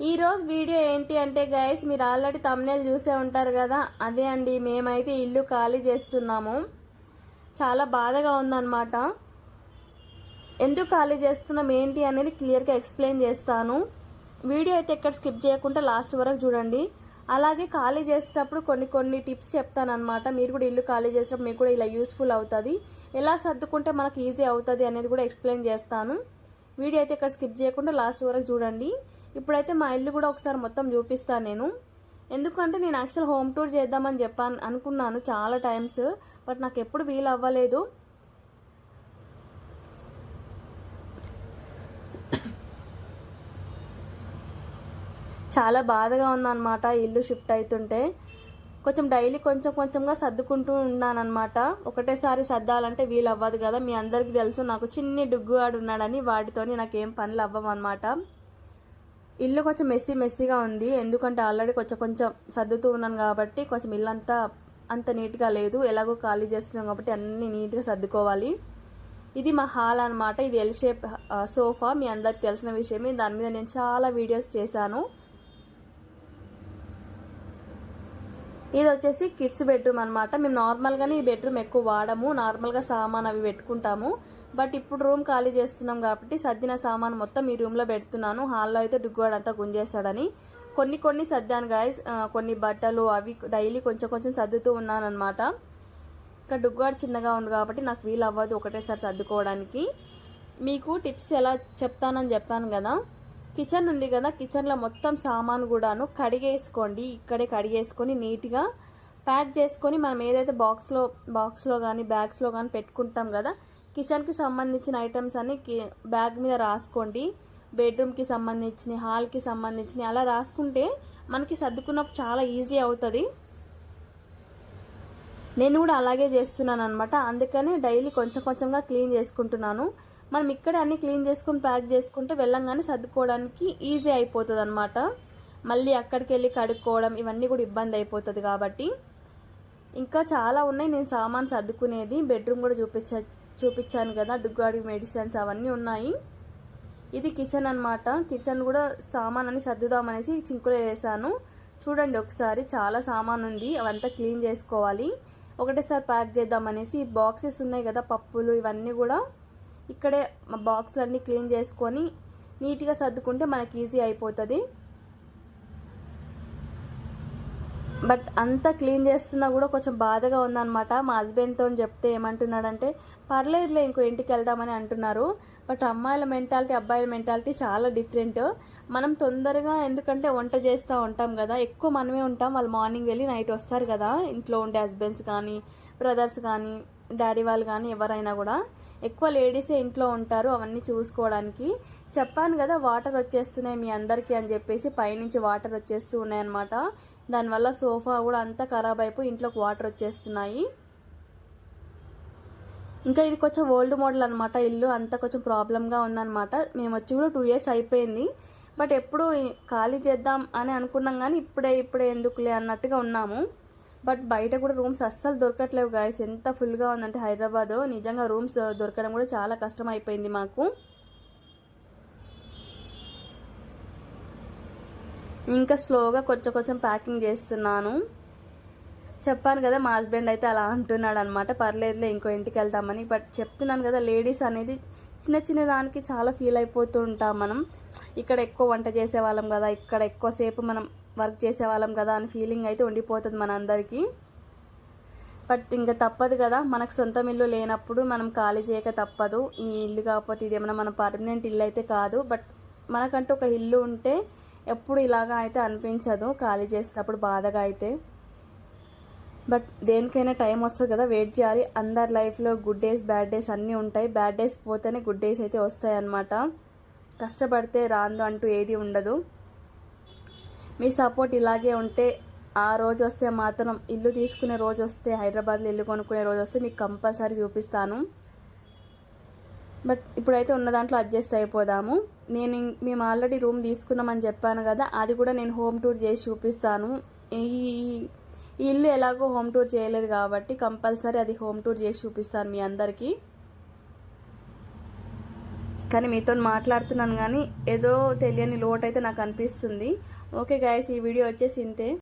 ఈరోజు వీడియో ఏంటి అంటే గైస్ మీరు ఆల్రెడీ తమ్నేలు చూసే ఉంటారు కదా? అదే అండి మేమైతే ఇల్లు ఖాళీ చేస్తున్నాము. చాలా బాధగా ఉందన్నమాట. ఎందుకు ఖాళీ చేస్తున్నాం ఏంటి అనేది క్లియర్గా ఎక్స్ప్లెయిన్ చేస్తాను. వీడియో అయితే ఎక్కడ స్కిప్ చేయకుండా లాస్ట్ వరకు చూడండి. అలాగే ఖాళీ చేసేటప్పుడు కొన్ని కొన్ని టిప్స్ చెప్తాను అనమాట మీరు కూడా ఇల్లు ఖాళీ చేసేటప్పుడు మీకు కూడా ఇలా యూస్ఫుల్ అవుతుంది. ఎలా సర్దుకుంటే మనకు ఈజీ అవుతుంది అనేది కూడా ఎక్స్ప్లెయిన్ చేస్తాను. వీడియో అయితే ఇక్కడ స్కిప్ చేయకుండా లాస్ట్ వరకు చూడండి. ఇప్పుడైతే మా ఇల్లు కూడా ఒకసారి మొత్తం చూపిస్తాను నేను. ఎందుకంటే నేను యాక్చువల్ హోమ్ టూర్ చేద్దామని చెప్పాను అనుకున్నాను చాలా టైమ్స్ బట్ నాకు ఎప్పుడు వీలు అవ్వలేదు. చాలా బాధగా ఉందన్నమాట ఇల్లు షిఫ్ట్ అవుతుంటే. కొంచెం డైలీ కొంచెం కొంచెంగా సర్దుకుంటూ ఉన్నానమాట ఒకటేసారి సర్దాలంటే వీలు అవ్వదు కదా మీ అందరికీ తెలుసు నాకు చిన్ని డుగ్గువాడు ఉన్నాడని వాటితోని నాకేం పనులు అవ్వమన్నమాట ఇల్లు కొంచెం మెస్సీ మెస్సీగా ఉంది ఎందుకంటే ఆల్రెడీ కొంచెం కొంచెం సర్దుతూ ఉన్నాను కాబట్టి కొంచెం ఇల్లు అంతా అంత నీట్గా లేదు. ఎలాగో ఖాళీ చేస్తున్నాం కాబట్టి అన్నీ నీట్గా సర్దుకోవాలి. ఇది మా హాల్ అనమాట ఇది ఎల్ షేప్ సోఫా. మీ అందరికి తెలిసిన విషయమే. దాని మీద నేను చాలా వీడియోస్ చేశాను. ఇది వచ్చేసి కిడ్స్ బెడ్రూమ్ అనమాట మేము నార్మల్గానే ఈ బెడ్రూమ్ ఎక్కువ వాడము. నార్మల్గా సామాన్ అవి పెట్టుకుంటాము. బట్ ఇప్పుడు రూమ్ ఖాళీ చేస్తున్నాం కాబట్టి సర్దిన సామాన్ మొత్తం ఈ రూమ్లో పెడుతున్నాను. హాల్లో అయితే డుగ్గువాడు అంతా గుంజేస్తాడని. కొన్ని కొన్ని సర్దాను గాయస్ కొన్ని బట్టలు అవి డైలీ కొంచెం కొంచెం సర్దుతూ ఉన్నాను అనమాట ఇక్కడ డుగ్గువాడు చిన్నగా ఉంది కాబట్టి నాకు వీలు అవ్వదు ఒకటేసారి సర్దుకోవడానికి. మీకు టిప్స్ ఎలా చెప్తానని చెప్పాను కదా. కిచెన్ ఉంది కదా కిచెన్లో మొత్తం సామాన్ కూడాను కడిగేసుకోండి. ఇక్కడే కడిగేసుకొని నీట్గా ప్యాక్ చేసుకొని మనం ఏదైతే బాక్స్లో బాక్స్లో కానీ బ్యాగ్స్లో కానీ పెట్టుకుంటాం కదా కిచెన్కి సంబంధించిన ఐటమ్స్ అన్ని బ్యాగ్ మీద రాసుకోండి. బెడ్రూమ్కి సంబంధించిన హాల్కి సంబంధించిన అలా రాసుకుంటే మనకి సర్దుకున్నప్పుడు చాలా ఈజీ అవుతుంది. నేను కూడా అలాగే చేస్తున్నాను అనమాట అందుకని డైలీ కొంచెం కొంచెంగా క్లీన్ చేసుకుంటున్నాను. మనం ఇక్కడ అన్ని క్లీన్ చేసుకుని ప్యాక్ చేసుకుంటే వెళ్ళంగానే సర్దుకోవడానికి ఈజీ అయిపోతుంది అనమాట మళ్ళీ అక్కడికి వెళ్ళి కడుక్కోవడం ఇవన్నీ కూడా ఇబ్బంది అయిపోతుంది కాబట్టి. ఇంకా చాలా ఉన్నాయి. నేను సామాన్ సర్దుకునేది బెడ్రూమ్ కూడా చూపించ చూపించాను కదా డుగ్గాడి మెడిసిన్స్ అవన్నీ ఉన్నాయి. ఇది కిచెన్ అనమాట కిచెన్ కూడా సామాన్ అని సర్దుదామనేసి చింకులో వేసాను. చూడండి ఒకసారి చాలా సామాన్ ఉంది. అవంతా క్లీన్ చేసుకోవాలి. ఒకటేసారి ప్యాక్ చేద్దామనేసి బాక్సెస్ ఉన్నాయి కదా పప్పులు ఇవన్నీ కూడా ఇక్కడే బాక్స్లన్నీ క్లీన్ చేసుకొని నీట్గా సర్దుకుంటే మనకి ఈజీ అయిపోతుంది. బట్ అంతా క్లీన్ చేస్తున్నా కూడా కొంచెం బాధగా ఉందన్నమాట. మా హస్బెండ్తో చెప్తే ఏమంటున్నాడంటే పర్లేదులే ఇంకో ఇంటికి వెళ్దామని అంటున్నారు. బట్ అమ్మాయిల మెంటాలిటీ అబ్బాయిల మెంటాలిటీ చాలా డిఫరెంట్ మనం తొందరగా ఎందుకంటే వంట చేస్తూ ఉంటాం కదా. ఎక్కువ మనమే ఉంటాం. వాళ్ళు మార్నింగ్ వెళ్ళి నైట్ వస్తారు కదా. ఇంట్లో ఉండే హస్బెండ్స్ కానీ బ్రదర్స్ కానీ డాడీ వాళ్ళు కానీ ఎవరైనా కూడా ఎక్కువ లేడీసే ఇంట్లో ఉంటారు అవన్నీ చూసుకోవడానికి. చెప్పాను కదా వాటర్ వచ్చేస్తున్నాయి మీ అందరికీ అని చెప్పేసి పైనుంచి వాటర్ వచ్చేస్తూ ఉన్నాయన్నమాట. దానివల్ల సోఫా కూడా అంతా ఖరాబ్ అయిపోయి ఇంట్లోకి వాటర్ వచ్చేస్తున్నాయి. ఇంకా ఇది కొంచెం ఓల్డ్ మోడల్ అనమాట ఇల్లు అంతా కొంచెం ప్రాబ్లంగా ఉందన్నమాట. మేము వచ్చి కూడా టూ ఇయర్స్ అయిపోయింది. బట్ ఎప్పుడు ఖాళీ చేద్దాం అని అనుకున్నాం కానీ ఇప్పుడే ఇప్పుడే ఎందుకులే అన్నట్టుగా ఉన్నాము. బట్ బయట కూడా రూమ్స్ అస్సలు దొరకట్లేవు గాయస్ ఎంత ఫుల్గా ఉందంటే హైదరాబాద్. నిజంగా రూమ్స్ దొరకడం కూడా చాలా కష్టం అయిపోయింది మాకు. ఇంకా స్లోగా కొంచెం కొంచెం ప్యాకింగ్ చేస్తున్నాను. చెప్పాను కదా మా హస్బెండ్ అయితే అలా అంటున్నాడు అనమాట పర్లేదులే ఇంకో ఇంటికి వెళ్తామని. బట్ చెప్తున్నాను కదా లేడీస్ అనేది చిన్న చిన్న దానికి చాలా ఫీల్ అయిపోతూ ఉంటాం మనం. ఇక్కడ ఎక్కువ వంట చేసేవాళ్ళం కదా ఇక్కడ ఎక్కువసేపు మనం వర్క్ చేసేవాళ్ళం కదా అని ఫీలింగ్ అయితే ఉండిపోతుంది మనందరికీ. బట్ ఇంకా తప్పదు కదా మనకు సొంతం ఇల్లు లేనప్పుడు మనం ఖాళీ చేయక తప్పదు. ఈ ఇల్లు కాకపోతే ఇది ఏమైనా మన పర్మనెంట్ ఇల్లు అయితే కాదు. బట్ మనకంటూ ఒక ఇల్లు ఉంటే ఎప్పుడు ఇలాగా అయితే అనిపించదు ఖాళీ చేసినప్పుడు బాధగా అయితే. బట్ దేనికైనా టైం వస్తుంది కదా వెయిట్ చేయాలి. అందరి లైఫ్లో గుడ్ డేస్ బ్యాడ్ డేస్ అన్నీ ఉంటాయి. బ్యాడ్ డేస్ పోతేనే గుడ్ డేస్ అయితే వస్తాయి అన్నమాట కష్టపడితే రాందు అంటూ ఏది ఉండదు. మీ సపోర్ట్ ఇలాగే ఉంటే ఆ రోజు వస్తే మాత్రం ఇల్లు తీసుకునే రోజు వస్తే హైదరాబాద్లో ఇల్లు కొనుక్కునే రోజు వస్తే మీకు కంపల్సరీ చూపిస్తాను. బట్ ఇప్పుడైతే ఉన్న దాంట్లో అడ్జస్ట్ అయిపోదాము. నేను మేము ఆల్రెడీ రూమ్ తీసుకున్నామని చెప్పాను కదా అది కూడా నేను హోమ్ టూర్ చేసి చూపిస్తాను. ఈ ఈ ఇల్లు ఎలాగో హోమ్ టూర్ చేయలేదు కాబట్టి కంపల్సరీ అది హోమ్ టూర్ చేసి చూపిస్తాను మీ అందరికీ. కానీ మీతో మాట్లాడుతున్నాను కానీ ఏదో తెలియని లోటు అయితే నాకు అనిపిస్తుంది. ఓకే గాయస్ ఈ వీడియో వచ్చేసి ఇంతే